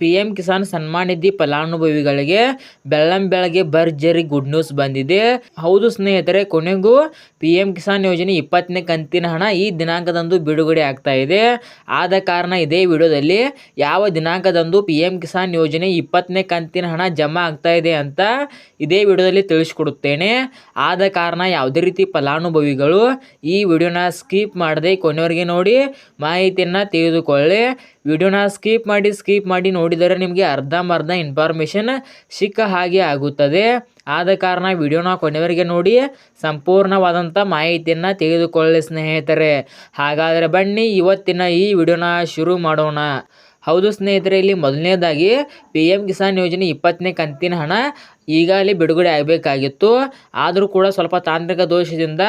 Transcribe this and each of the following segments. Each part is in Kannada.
ಪಿ ಎಂ ಕಿಸಾನ್ ಸನ್ಮಾನ್ ನಿಧಿ ಫಲಾನುಭವಿಗಳಿಗೆ ಬೆಳ್ಳಂ ಬೆಳಗ್ಗೆ ಭರ್ಜರಿ ಗುಡ್ ನ್ಯೂಸ್ ಬಂದಿದೆ. ಹೌದು ಸ್ನೇಹಿತರೆ, ಕೊನೆಗೂ ಪಿ ಎಂ ಕಿಸಾನ್ ಯೋಜನೆ ಇಪ್ಪತ್ತನೇ ಕಂತಿನ ಹಣ ಈ ದಿನಾಂಕದಂದು ಬಿಡುಗಡೆ ಆಗ್ತಾ ಇದೆ. ಆದ ಕಾರಣ ಇದೇ ವಿಡಿಯೋದಲ್ಲಿ ಯಾವ ದಿನಾಂಕದಂದು ಪಿ ಎಂ ಕಿಸಾನ್ ಯೋಜನೆ ಇಪ್ಪತ್ತನೇ ಕಂತಿನ ಹಣ ಜಮಾ ಆಗ್ತಾ ಇದೆ ಅಂತ ಇದೇ ವಿಡಿಯೋದಲ್ಲಿ ತಿಳಿಸ್ಕೊಡುತ್ತೇನೆ. ಆದ ಕಾರಣ ಯಾವುದೇ ರೀತಿ ಫಲಾನುಭವಿಗಳು ಈ ವಿಡಿಯೋನ ಸ್ಕಿಪ್ ಮಾಡದೆ ಕೊನೆಯವರೆಗೆ ನೋಡಿ ಮಾಹಿತಿಯನ್ನು ತಿಳಿದುಕೊಳ್ಳಿ. ವಿಡಿಯೋನ ಸ್ಕಿಪ್ ಮಾಡಿ ಸ್ಕಿಪ್ ಮಾಡಿ ನೋಡಿದರೆ ನಿಮಗೆ ಅರ್ಧಂಬರ್ಧ ಇನ್ಫಾರ್ಮೇಷನ್ ಸಿಕ್ಕ ಹಾಗೆ ಆಗುತ್ತದೆ. ಆದ ಕಾರಣ ವಿಡಿಯೋನ ಕೊನೆವರೆಗೆ ನೋಡಿ ಸಂಪೂರ್ಣವಾದಂಥ ಮಾಹಿತಿಯನ್ನು ತೆಗೆದುಕೊಳ್ಳಿ ಸ್ನೇಹಿತರೆ. ಹಾಗಾದರೆ ಬನ್ನಿ, ಇವತ್ತಿನ ಈ ವಿಡಿಯೋನ ಶುರು ಮಾಡೋಣ. ಹೌದು ಸ್ನೇಹಿತರೆ, ಇಲ್ಲಿ ಮೊದಲನೇದಾಗಿ ಪಿ ಎಂ ಕಿಸಾನ್ ಯೋಜನೆ ಇಪ್ಪತ್ತನೇ ಕಂತಿನ ಹಣ ಈಗಾಗಲೇ ಬಿಡುಗಡೆ ಆಗಬೇಕಾಗಿತ್ತು. ಆದರೂ ಕೂಡ ಸ್ವಲ್ಪ ತಾಂತ್ರಿಕ ದೋಷದಿಂದ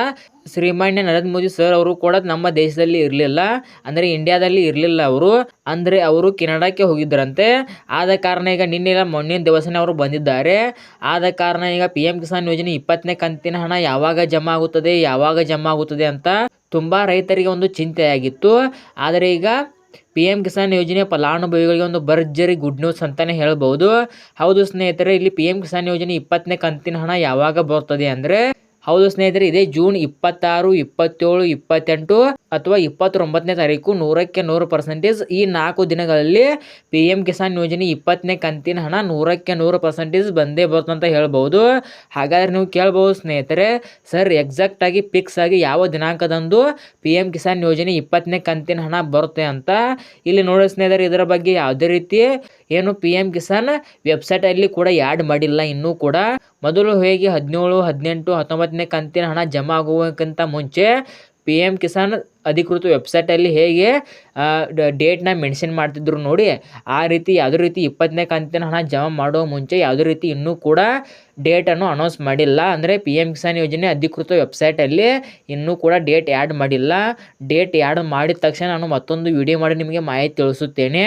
ಶ್ರೀಮಾನ್ಯ ನರೇಂದ್ರ ಮೋದಿ ಸರ್ ಅವರು ಕೂಡ ನಮ್ಮ ದೇಶದಲ್ಲಿ ಇರಲಿಲ್ಲ. ಅಂದರೆ ಇಂಡಿಯಾದಲ್ಲಿ ಇರಲಿಲ್ಲ ಅವರು. ಅಂದರೆ ಅವರು ಕೆನಡಾಕ್ಕೆ ಹೋಗಿದ್ದರಂತೆ. ಆದ ಕಾರಣ ಈಗ ನಿನ್ನೆ ಮೊನ್ನೆ ದಿವಸನೇ ಅವರು ಬಂದಿದ್ದಾರೆ. ಆದ ಕಾರಣ ಈಗ ಪಿ ಎಂ ಕಿಸಾನ್ ಯೋಜನೆ ಇಪ್ಪತ್ತನೇ ಕಂತಿನ ಹಣ ಯಾವಾಗ ಜಮಾ ಆಗುತ್ತದೆ, ಯಾವಾಗ ಜಮಾ ಆಗುತ್ತದೆ ಅಂತ ತುಂಬ ರೈತರಿಗೆ ಒಂದು ಚಿಂತೆಯಾಗಿತ್ತು. ಆದರೆ ಈಗ ಪಿ ಎಂ ಕಿಸಾನ್ ಯೋಜನೆ ಫಲಾನುಭವಿಗಳಿಗೆ ಒಂದು ಭರ್ಜರಿ ಗುಡ್ ನ್ಯೂಸ್ ಅಂತಲೇ ಹೇಳ್ಬೋದು. ಹೌದು ಸ್ನೇಹಿತರೆ, ಇಲ್ಲಿ ಪಿ ಕಿಸಾನ್ ಯೋಜನೆ ಇಪ್ಪತ್ತನೇ ಕಂತಿನ ಹಣ ಯಾವಾಗ ಬರ್ತದೆ ಅಂದರೆ ಹೌದು ಸ್ನೇಹಿತರೆ, ಇದೇ ಜೂನ್ ಇಪ್ಪತ್ತಾರು, ಇಪ್ಪತ್ತೇಳು, ಇಪ್ಪತ್ತೆಂಟು ಅಥವಾ ಇಪ್ಪತ್ತೊಂಬತ್ತನೇ ತಾರೀಕು ನೂರಕ್ಕೆ ನೂರು ಪರ್ಸೆಂಟೇಜ್ ಈ ನಾಲ್ಕು ದಿನಗಳಲ್ಲಿ ಪಿ ಎಂ ಕಿಸಾನ್ ಯೋಜನೆ ಇಪ್ಪತ್ತನೇ ಕಂತಿನ ಹಣ ನೂರಕ್ಕೆ ನೂರು ಪರ್ಸೆಂಟೇಜ್ ಬಂದೇ ಬರ್ತಂತ ಹೇಳ್ಬೋದು. ಹಾಗಾದರೆ ನೀವು ಕೇಳ್ಬೋದು ಸ್ನೇಹಿತರೆ ಸರ್ ಎಕ್ಸಾಕ್ಟಾಗಿ ಫಿಕ್ಸ್ ಆಗಿ ಯಾವ ದಿನಾಂಕದಂದು ಪಿ ಎಂ ಕಿಸಾನ್ ಯೋಜನೆ ಇಪ್ಪತ್ತನೇ ಕಂತಿನ ಹಣ ಬರುತ್ತೆ ಅಂತ ಇಲ್ಲಿ ನೋಡಿ ಸ್ನೇಹಿತರೆ, ಇದರ ಬಗ್ಗೆ ಯಾವುದೇ ರೀತಿ ಏನು ಪಿ ಎಂ ಕಿಸಾನ್ ವೆಬ್ಸೈಟಲ್ಲಿ ಕೂಡ ಆ್ಯಡ್ ಮಾಡಿಲ್ಲ, ಇನ್ನೂ ಕೂಡ ಮೊದಲು ಹೇಗೆ ಹದಿನೇಳು ಹದಿನೆಂಟು ಹತ್ತೊಂಬತ್ತನೇ ಕಂತಿನ ಹಣ ಜಮಾ ಆಗುವಕ್ಕಿಂತ ಮುಂಚೆ ಪಿ ಎಂ ಕಿಸಾನ್ ಅಧಿಕೃತ ವೆಬ್ಸೈಟಲ್ಲಿ ಹೇಗೆ ಡೇಟ್ನ ಮೆನ್ಷನ್ ಮಾಡ್ತಿದ್ರು ನೋಡಿ, ಆ ರೀತಿ ಯಾವುದೇ ರೀತಿ ಇಪ್ಪತ್ತನೇ ಕಂತಿನ ಹಣ ಜಮಾ ಮಾಡೋ ಮುಂಚೆ ಯಾವುದೇ ರೀತಿ ಇನ್ನೂ ಕೂಡ ಡೇಟನ್ನು ಅನೌನ್ಸ್ ಮಾಡಿಲ್ಲ. ಅಂದರೆ ಪಿ ಎಂ ಕಿಸಾನ್ ಯೋಜನೆ ಅಧಿಕೃತ ವೆಬ್ಸೈಟಲ್ಲಿ ಇನ್ನೂ ಕೂಡ ಡೇಟ್ ಆ್ಯಡ್ ಮಾಡಿಲ್ಲ. ಡೇಟ್ ಆ್ಯಡ್ ಮಾಡಿದ ತಕ್ಷಣ ನಾನು ಮತ್ತೊಂದು ವಿಡಿಯೋ ಮಾಡಿ ನಿಮಗೆ ಮಾಹಿತಿ ತಿಳಿಸುತ್ತೇನೆ.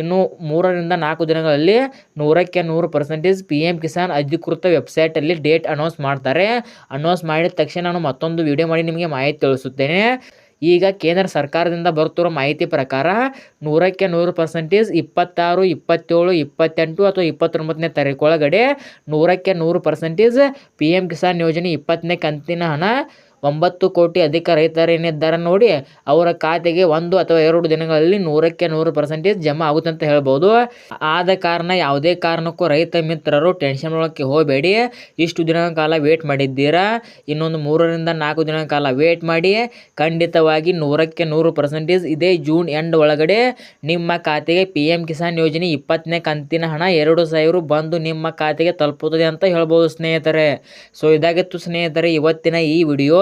ಇನ್ನು ಮೂರರಿಂದ ನಾಲ್ಕು ದಿನಗಳಲ್ಲಿ ನೂರಕ್ಕೆ ನೂರು ಪರ್ಸೆಂಟೇಜ್ ಪಿ ಎಂ ಕಿಸಾನ್ ಅಧಿಕೃತ ವೆಬ್ಸೈಟಲ್ಲಿ ಡೇಟ್ ಅನೌನ್ಸ್ ಮಾಡ್ತಾರೆ. ಅನೌನ್ಸ್ ಮಾಡಿದ ತಕ್ಷಣ ನಾನು ಮತ್ತೊಂದು ವಿಡಿಯೋ ಮಾಡಿ ನಿಮಗೆ ಮಾಹಿತಿ ತಿಳಿಸುತ್ತೇನೆ. ಈಗ ಕೇಂದ್ರ ಸರ್ಕಾರದಿಂದ ಬರುತ್ತಿರೋ ಮಾಹಿತಿ ಪ್ರಕಾರ ನೂರಕ್ಕೆ ನೂರು ಪರ್ಸೆಂಟೇಜ್ ಇಪ್ಪತ್ತಾರು, ಇಪ್ಪತ್ತೇಳು, ಇಪ್ಪತ್ತೆಂಟು ಅಥವಾ ಇಪ್ಪತ್ತೊಂಬತ್ತನೇ ತಾರೀಕು ಒಳಗಡೆ ನೂರಕ್ಕೆ ನೂರು ಪರ್ಸೆಂಟೇಜ್ ಪಿ ಎಂ ಕಿಸಾನ್ ಯೋಜನೆ ಇಪ್ಪತ್ತನೇ ಕಂತಿನ ಹಣ ಒಂಬತ್ತು ಕೋಟಿ ಅಧಿಕ ರೈತರೇನಿದ್ದಾರೆ ನೋಡಿ ಅವರ ಖಾತೆಗೆ ಒಂದು ಅಥವಾ ಎರಡು ದಿನಗಳಲ್ಲಿ ನೂರಕ್ಕೆ ನೂರು ಪರ್ಸೆಂಟೇಜ್ ಜಮಾ ಆಗುತ್ತೆ ಅಂತ ಹೇಳ್ಬೋದು. ಆದ ಕಾರಣ ಯಾವುದೇ ಕಾರಣಕ್ಕೂ ರೈತ ಮಿತ್ರರು ಟೆನ್ಷನ್ ಒಳಕ್ಕೆ ಹೋಗಬೇಡಿ. ಇಷ್ಟು ದಿನಗಳ ಕಾಲ ವೇಟ್ ಮಾಡಿದ್ದೀರಾ? ಇನ್ನೊಂದು ಮೂರರಿಂದ ನಾಲ್ಕು ದಿನಗಳ ಕಾಲ ವೇಟ್ ಮಾಡಿ. ಖಂಡಿತವಾಗಿ ನೂರಕ್ಕೆ ನೂರು ಪರ್ಸೆಂಟೇಜ್ ಇದೇ ಜೂನ್ ಎಂಡ್ ಒಳಗಡೆ ನಿಮ್ಮ ಖಾತೆಗೆ ಪಿ ಎಂ ಕಿಸಾನ್ ಯೋಜನೆ ಇಪ್ಪತ್ತನೇ ಕಂತಿನ ಹಣ ಎರಡು ಸಾವಿರ ಬಂದು ನಿಮ್ಮ ಖಾತೆಗೆ ತಲುಪುತ್ತದೆ ಅಂತ ಹೇಳ್ಬೋದು ಸ್ನೇಹಿತರೆ. ಸೊ ಇದಾಗಿತ್ತು ಸ್ನೇಹಿತರೆ ಇವತ್ತಿನ ಈ ವಿಡಿಯೋ